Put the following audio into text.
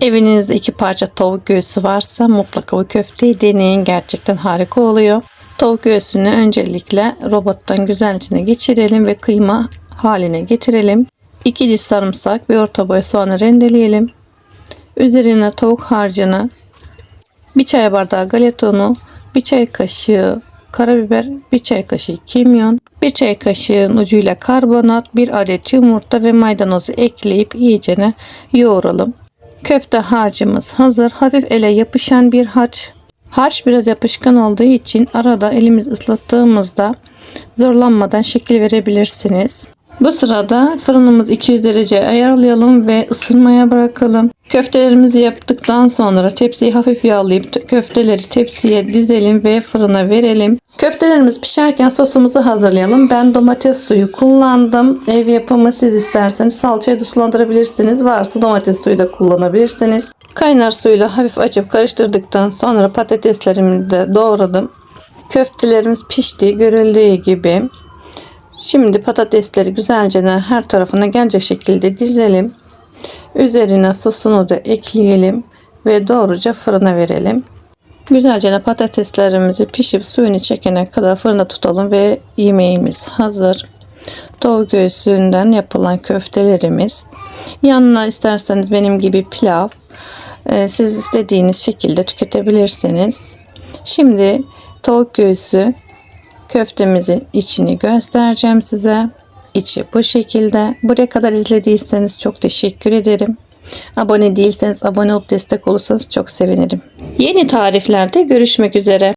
Evinizde iki parça tavuk göğsü varsa mutlaka bu köfteyi deneyin. Gerçekten harika oluyor. Tavuk göğsünü öncelikle robottan güzelce geçirelim ve kıyma haline getirelim. 2 diş sarımsak ve orta boy soğanı rendeleyelim. Üzerine tavuk harcını, bir çay bardağı galeta unu, bir çay kaşığı karabiber, bir çay kaşığı kimyon, bir çay kaşığın ucuyla karbonat, bir adet yumurta ve maydanozu ekleyip iyicene yoğuralım. Köfte harcımız hazır. Hafif ele yapışan bir harç. Harç biraz yapışkan olduğu için arada elimiz ıslattığımızda zorlanmadan şekil verebilirsiniz. Bu sırada fırınımız 200 derece ayarlayalım ve ısınmaya bırakalım. Köftelerimizi yaptıktan sonra tepsiyi hafif yağlayıp köfteleri tepsiye dizelim ve fırına verelim. Köftelerimiz pişerken sosumuzu hazırlayalım. Ben domates suyu kullandım. Ev yapımı siz isterseniz salçayı da sulandırabilirsiniz. Varsa domates suyu da kullanabilirsiniz. Kaynar suyla hafif açıp karıştırdıktan sonra patateslerimi de doğradım. Köftelerimiz pişti. Görüldüğü gibi. Şimdi patatesleri güzelce her tarafına gelecek şekilde dizelim. Üzerine sosunu da ekleyelim ve doğruca fırına verelim. Güzelce patateslerimizi pişip suyunu çekene kadar fırında tutalım ve yemeğimiz hazır. Tavuk göğsünden yapılan köftelerimiz. Yanına isterseniz benim gibi pilav, e, siz istediğiniz şekilde tüketebilirsiniz. Şimdi tavuk göğsü köftemizin içini göstereceğim size. İçi bu şekilde. Buraya kadar izlediyseniz çok teşekkür ederim. Abone değilseniz abone olup destek olursanız çok sevinirim. Yeni tariflerde görüşmek üzere.